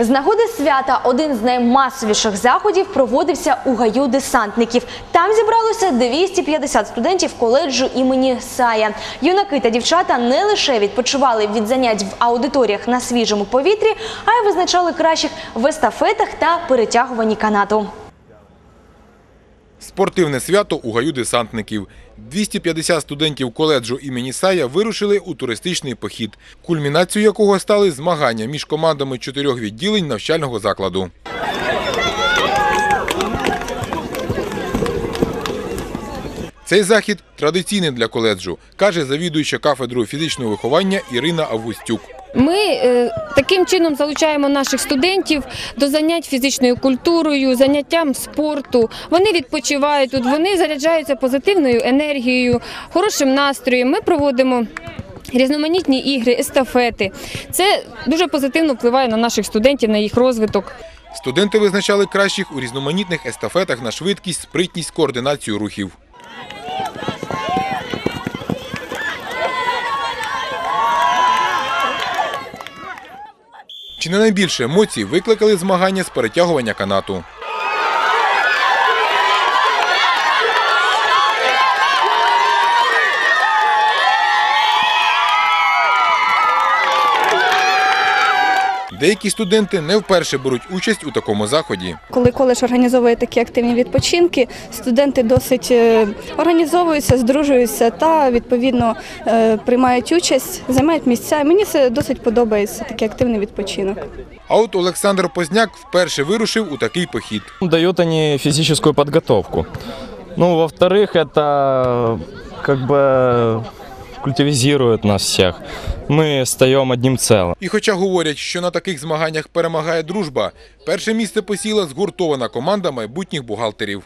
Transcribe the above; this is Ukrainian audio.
З нагоди свята один з наймасовіших заходів проводився у гаю десантників. Там зібралося 250 студентів коледжу імені Сая. Юнаки та дівчата не лише відпочивали від занять в аудиторіях на свіжому повітрі, а й визначали кращих в естафетах та перетягуванні канату. Спортивне свято у гаю десантників. 250 студентів коледжу імені Сая вирушили у туристичний похід, кульмінацією якого стали змагання між командами чотирьох відділень навчального закладу. Цей захід традиційний для коледжу, каже завідуюча кафедрою фізичного виховання Ірина Августюк. Ми е, таким чином залучаємо наших студентів до занять фізичною культурою, заняттям спорту. Вони відпочивають тут, вони заряджаються позитивною енергією, хорошим настроєм. Ми проводимо. Різноманітні ігри, естафети. Це дуже позитивно впливає на наших студентів, на їх розвиток. Студенти визначали кращих у різноманітних естафетах на швидкість, спритність, координацію рухів. Чи не найбільше емоцій викликали змагання з перетягування канату? Деякі студенти не вперше беруть участь у такому заході. Коли коледж організовує такі активні відпочинки, студенти досить е, організовуються, здружуються та відповідно е, приймають участь, займають місця. Мені це досить подобається такий активний відпочинок. А от Олександр Позняк вперше вирушив у такий похід. Дают они физическую подготовку. Ну, во-вторых, это как бы культивизирует нас всіх. Ми стаємо одним целым. І хоча говорять, що на таких змаганнях перемагає дружба, перше місце посіла згуртована команда майбутніх бухгалтерів.